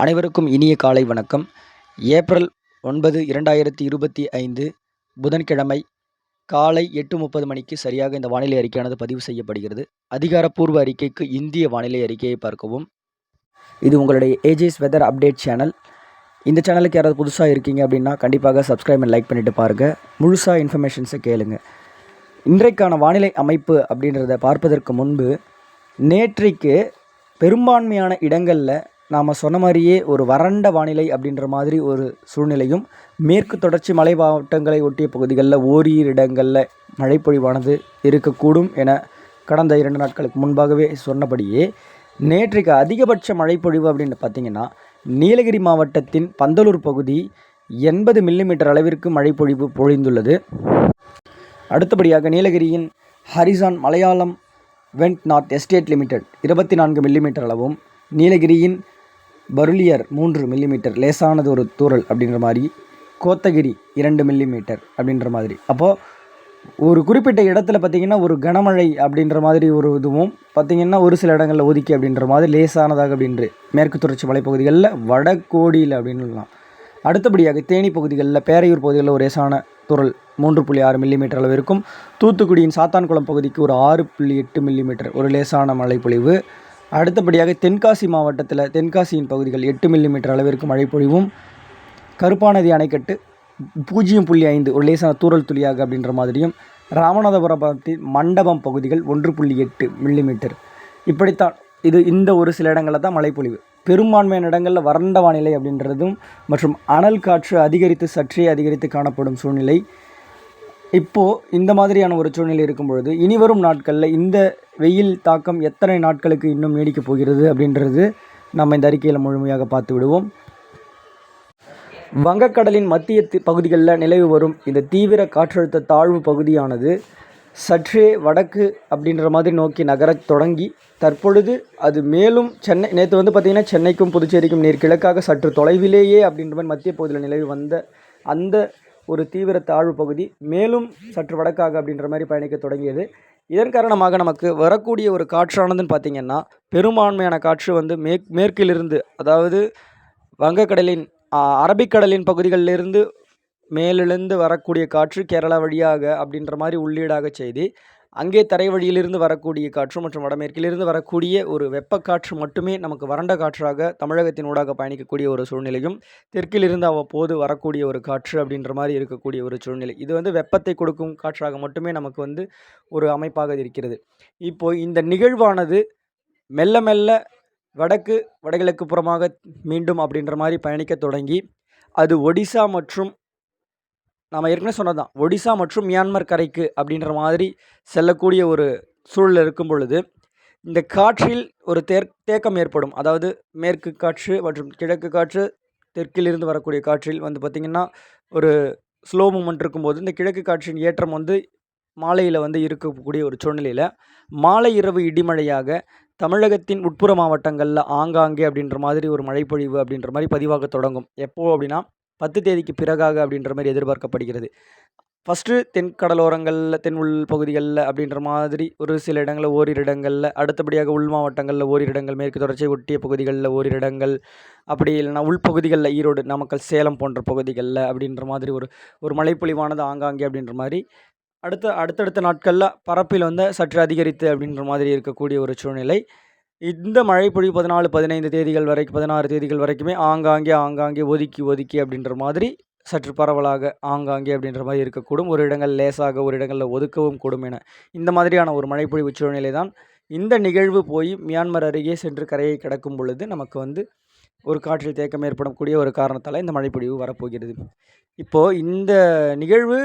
அனைவருக்கும் இனிய காலை வணக்கம். ஏப்ரல் ஒன்பது இரண்டாயிரத்தி இருபத்தி ஐந்து புதன்கிழமை காலை எட்டு முப்பது மணிக்கு சரியாக இந்த வானிலை அறிக்கையானது பதிவு செய்யப்படுகிறது. அதிகாரப்பூர்வ அறிக்கைக்கு இந்திய வானிலை அறிக்கையை பார்க்கவும். இது உங்களுடைய ஏஜிஸ் வெதர் அப்டேட் சேனல் இந்த சேனலுக்கு யாராவது புதுசாக இருக்கீங்க அப்படின்னா கண்டிப்பாக சப்ஸ்கிரைப் அண்ட் லைக் பண்ணிவிட்டு பாருங்கள் முழுசாக இன்ஃபர்மேஷன்ஸை கேளுங்க. இன்றைக்கான வானிலை அமைப்பு அப்படின்றத பார்ப்பதற்கு முன்பு நேற்றைக்கு பெரும்பான்மையான இடங்களில் நாம் சொன்ன மாதிரியே ஒரு வறண்ட வானிலை அப்படின்ற மாதிரி ஒரு சூழ்நிலையும் மேற்கு தொடர்ச்சி மலை மாவட்டங்களை ஒட்டிய பகுதிகளில் ஓரிரு இடங்களில் மழைப்பொழிவானது இருக்கக்கூடும் என கடந்த இரண்டு நாட்களுக்கு முன்பாகவே சொன்னபடியே நேற்றைக்கு அதிகபட்ச மழைப்பொழிவு அப்படின்னு பார்த்தீங்கன்னா நீலகிரி மாவட்டத்தின் பந்தலூர் பகுதி எண்பது மில்லிமீட்டர் அளவிற்கு மழைப்பொழிவு பொழிந்துள்ளது. அடுத்தபடியாக நீலகிரியின் ஹரிசான் மலையாளம் வெண்ட் நார்த் எஸ்டேட் லிமிடெட் இருபத்தி நான்கு மில்லிமீட்டர் அளவும் நீலகிரியின் பருளியர் மூன்று மில்லிமீட்டர் லேசானது ஒரு தூரல் அப்படின்ற மாதிரி கோத்தகிரி இரண்டு மில்லிமீட்டர் அப்படின்ற மாதிரி. அப்போது ஒரு குறிப்பிட்ட இடத்துல பார்த்திங்கன்னா ஒரு கனமழை அப்படின்ற மாதிரி ஒரு இதுவும் பார்த்திங்கன்னா ஒரு சில இடங்களில் ஒதுக்கி அப்படின்ற மாதிரி லேசானதாக அப்படின்று மேற்கு தொடர்ச்சி மலைப்பகுதிகளில் வடகோடியில் அப்படின்னுலாம் அடுத்தபடியாக தேனி பகுதிகளில் பேரையூர் பகுதிகளில் ஒரு லேசான துறள் மூன்று புள்ளி ஆறு மில்லிமீட்டர் அளவு இருக்கும். தூத்துக்குடியின் சாத்தான்குளம் பகுதிக்கு ஒரு ஆறு புள்ளி எட்டு மில்லிமீட்டர் ஒரு லேசான மழைப்பொழிவு. அடுத்தபடியாக தென்காசி மாவட்டத்தில் தென்காசியின் பகுதிகள் எட்டு மில்லிமீட்டர் அளவிற்கு மழைப்பொழிவும் கருப்பாநதி அணைக்கட்டு பூஜ்ஜியம் புள்ளி ஐந்து ஒரு லேசான தூரல் துளியாக அப்படின்ற மாதிரியும் ராமநாதபுரத்தின் மண்டபம் பகுதிகள் ஒன்று புள்ளி எட்டு மில்லிமீட்டர் இப்படித்தான் இது இந்த ஒரு சில இடங்களில் தான் மழைப்பொழிவு பெரும்பான்மையான இடங்களில் வறண்ட வானிலை அப்படின்றதும் மற்றும் அனல் காற்று அதிகரித்து சற்றே அதிகரித்து காணப்படும் சூழ்நிலை. இப்போது இந்த மாதிரியான ஒரு சூழ்நிலை இருக்கும் பொழுது இனி வரும் நாட்களில் இந்த வெயில் தாக்கம் எத்தனை நாட்களுக்கு இன்னும் நீடிக்கப் போகிறது அப்படின்றது நம்ம இந்த அறிக்கையில் முழுமையாக பார்த்து விடுவோம். வங்கக்கடலின் மத்திய பகுதிகளில் நிலவு வரும் இந்த தீவிர காற்றழுத்த தாழ்வு பகுதியானது சற்றே வடக்கு அப்படின்ற மாதிரி நோக்கி நகரத் தொடங்கி தற்பொழுது அது மேலும் சென்னை நேற்று வந்து பார்த்திங்கன்னா சென்னைக்கும் புதுச்சேரிக்கும் நேர் கிழக்காக சற்று தொலைவிலேயே அப்படின்ற மாதிரி மத்திய பகுதியில் நிலவி வந்த அந்த ஒரு தீவிர தாழ்வு பகுதி மேலும் சற்று வடக்காக அப்படின்ற மாதிரி பயணிக்க தொடங்கியது. இதன் காரணமாக நமக்கு வரக்கூடிய ஒரு காற்றானதுன்னு பார்த்திங்கன்னா பெரும்பான்மையான காற்று வந்து மேற் மேற்கிலிருந்து அதாவது வங்கக்கடலின் அரபிக்கடலின் பகுதிகளிலிருந்து மேலிருந்து வரக்கூடிய காற்று கேரளா வழியாக அப்படின்ற மாதிரி உள்ளீடாக செய்து அங்கே தரை வழியிலிருந்து வரக்கூடிய காற்று மற்றும் வடமேற்கிலிருந்து வரக்கூடிய ஒரு வெப்பக்காற்று மட்டுமே நமக்கு வறண்ட காற்றாக தமிழகத்தின் ஊடாக பயணிக்கக்கூடிய ஒரு சூழ்நிலையும் தெற்கிலிருந்து அவ்வப்போது வரக்கூடிய ஒரு காற்று அப்படின்ற மாதிரி இருக்கக்கூடிய ஒரு சூழ்நிலை. இது வந்து வெப்பத்தை கொடுக்கும் காற்றாக மட்டுமே நமக்கு வந்து ஒரு அமைப்பாக இருக்கிறது. இப்போ இந்த நிகழ்வானது மெல்ல மெல்ல வடக்கு வடகிழக்கு புறமாக மீண்டும் அப்படின்ற மாதிரி பயணிக்க தொடங்கி அது ஒடிசா மற்றும் நாம் ஏற்கனவே சொன்னதான் ஒடிசா மற்றும் மியான்மர் கரைக்கு அப்படின்ற மாதிரி செல்லக்கூடிய ஒரு சூழல் இருக்கும் பொழுது இந்த காற்றில் ஒரு தேர் தேக்கம் ஏற்படும். அதாவது மேற்கு காற்று மற்றும் கிழக்கு காற்று தெற்கிலிருந்து வரக்கூடிய காற்றில் வந்து பார்த்திங்கன்னா ஒரு ஸ்லோ மூமெண்ட் இருக்கும்போது இந்த கிழக்கு காற்றின் ஏற்றம் வந்து மாலையில் வந்து இருக்கக்கூடிய ஒரு சூழ்நிலையில் மாலை இரவு இடிமழையாக தமிழகத்தின் உட்புற மாவட்டங்களில் ஆங்காங்கே அப்படின்ற மாதிரி ஒரு மழைப்பொழிவு அப்படின்ற மாதிரி பதிவாக தொடங்கும். எப்போது அப்படின்னா பத்து தேதிக்கு பிறகாக அப்படின்ற மாதிரி எதிர்பார்க்கப்படுகிறது. ஃபஸ்ட்டு தென் கடலோரங்களில் தென் உள் பகுதிகளில் அப்படின்ற மாதிரி ஒரு சில இடங்களில் ஓரிரு இடங்களில் அடுத்தபடியாக உள் மாவட்டங்களில் ஓரிரு இடங்கள் மேற்கு தொடர்ச்சியை ஒட்டிய பகுதிகளில் ஓரிரு இடங்கள் அப்படி இல்லைன்னா உள்பகுதிகளில் ஈரோடு நாமக்கல் சேலம் போன்ற பகுதிகளில் அப்படின்ற மாதிரி ஒரு ஒரு மழைப்பொழிவானது ஆங்காங்கே அப்படின்ற மாதிரி. அடுத்த அடுத்தடுத்த நாட்களில் பரப்பில் வந்து சற்று அதிகரித்து அப்படின்ற மாதிரி இருக்கக்கூடிய ஒரு சூழ்நிலை. இந்த மழைப்பொழிவு பதினாலு பதினைந்து தேதிகள் வரைக்கும் பதினாறு தேதிகள் வரைக்குமே ஆங்காங்கே ஆங்காங்கே ஒதுக்கி ஒதுக்கி அப்படின்ற மாதிரி சற்று பரவலாக ஆங்காங்கே அப்படின்ற மாதிரி இருக்கக்கூடும். ஒரு இடங்கள் லேசாக ஒரு இடங்களில் ஒதுக்கவும் கூடும் என. இந்த மாதிரியான ஒரு மழைப்பொழிவு சூழ்நிலை தான் இந்த நிகழ்வு போய் மியான்மர் அருகே சென்று கரையை கடக்கும் பொழுது நமக்கு வந்து ஒரு காற்றில் தேக்கம் ஏற்படக்கூடிய ஒரு காரணத்தால் இந்த மழைப்பொழிவு வரப்போகிறது. இப்போது இந்த நிகழ்வு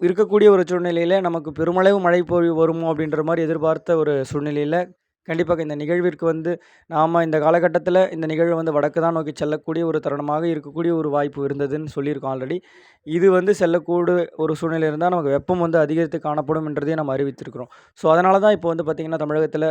இருக்கக்கூடிய ஒரு சூழ்நிலையில் நமக்கு பெருமளவு மழை பொழிவு வருமோ அப்படின்ற மாதிரி எதிர்பார்த்த ஒரு சூழ்நிலையில் கண்டிப்பாக இந்த நிகழ்விற்கு வந்து நாம் இந்த காலகட்டத்தில் இந்த நிகழ்வு வந்து வடக்கு தான் நோக்கி செல்லக்கூடிய ஒரு தருணமாக இருக்கக்கூடிய ஒரு வாய்ப்பு இருந்ததுன்னு சொல்லியிருக்கோம் ஆல்ரெடி. இது வந்து செல்லக்கூடிய ஒரு சூழ்நிலை இருந்தால் நமக்கு வெப்பம் வந்து அதிகரித்து காணப்படும் என்றதையும் நம்ம அறிவித்திருக்கிறோம். ஸோ அதனால தான் இப்போ வந்து பார்த்திங்கன்னா தமிழகத்தில்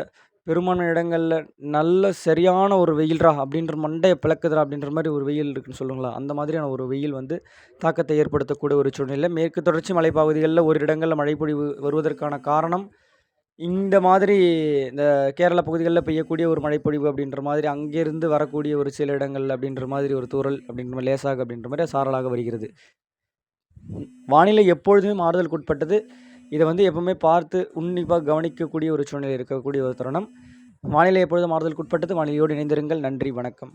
பெரும்பான்மை இடங்களில் நல்ல சரியான ஒரு வெயில்ரா அப்படின்ற மண்டையை பிளக்குதுரா அப்படின்ற மாதிரி ஒரு வெயில் இருக்குன்னு சொல்லுங்களா அந்த மாதிரியான ஒரு வெயில் வந்து தாக்கத்தை ஏற்படுத்தக்கூடிய ஒரு சூழ்நிலை. மேற்கு தொடர்ச்சி மலைப்பகுதிகளில் ஒரு இடங்களில் மழைப்பொழிவு வருவதற்கான காரணம் இந்த மாதிரி இந்த கேரள பகுதிகளில் பெய்யக்கூடிய ஒரு மழைப்பொழிவு அப்படின்ற மாதிரி அங்கேருந்து வரக்கூடிய ஒரு சில இடங்கள் அப்படின்ற மாதிரி ஒரு தூறல் அப்படின்ற மாதிரி லேசாக அப்படின்ற மாதிரி சாரலாக வருகிறது. வானிலை எப்பொழுதுமே மாறுதலுக்குட்பட்டது இதை வந்து எப்பவுமே பார்த்து உன்னிப்பாக கவனிக்கக்கூடிய ஒரு சூழ்நிலை இருக்கக்கூடிய ஒரு தருணம். வானிலை எப்பொழுதும் மாறுதலுக்குட்பட்டது வானிலையோடு இணைந்திருங்கள். நன்றி. வணக்கம்.